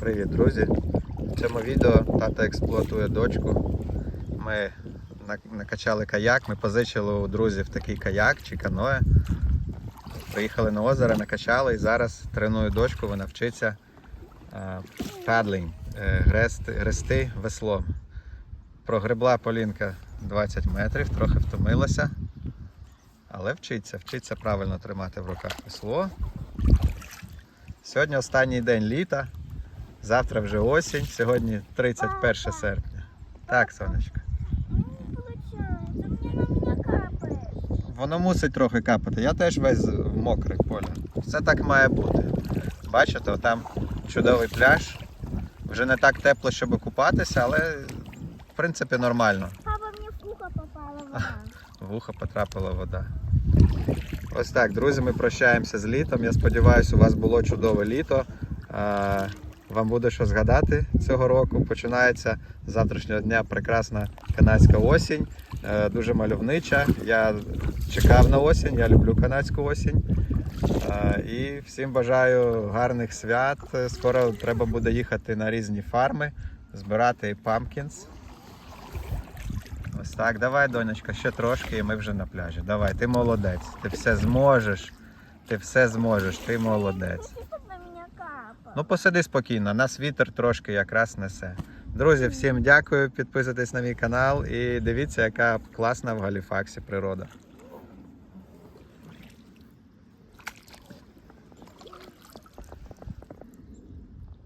Привіт, друзі! В цьому відео тато експлуатує дочку. Ми накачали каяк, ми позичили у друзів такий каяк чи каное. Приїхали на озеро, накачали і зараз треную дочку, вона вчиться падлінг, грести, грести веслом. Прогребла Полінка 20 метрів, трохи втомилася, але вчиться, вчиться правильно тримати в руках весло. Сьогодні останній день літа, завтра вже осінь, сьогодні 31 серпня. Так, сонечко. Капает. Воно мусить трохи капати. Я теж весь мокрий поля. Все так має бути. Бачите, там чудовий пляж. Вже не так тепло, щоб купатися, але в принципі нормально. Папа, мне в ухо попала вода. В ухо потрапила вода. Ось так, друзі, ми прощаємося з літом. Я сподіваюся, у вас було чудове літо. Вам буде що згадати цього року. Починається з завтрашнього дня прекрасна канадська осінь, е, дуже мальовнича. Я чекав на осінь, я люблю канадську осінь. Е, І всім бажаю гарних свят. Скоро треба буде їхати на різні фарми, збирати памкінс. Ось так, давай, донечка, ще трошки, і ми вже на пляжі. Давай, ти молодець. Ти все зможеш. Ти все зможеш, ти молодець. Ну посиди спокійно, нас вітер трошки якраз несе. Друзі, всім дякую, підписуйтесь на мій канал і дивіться, яка класна в Галіфаксі природа.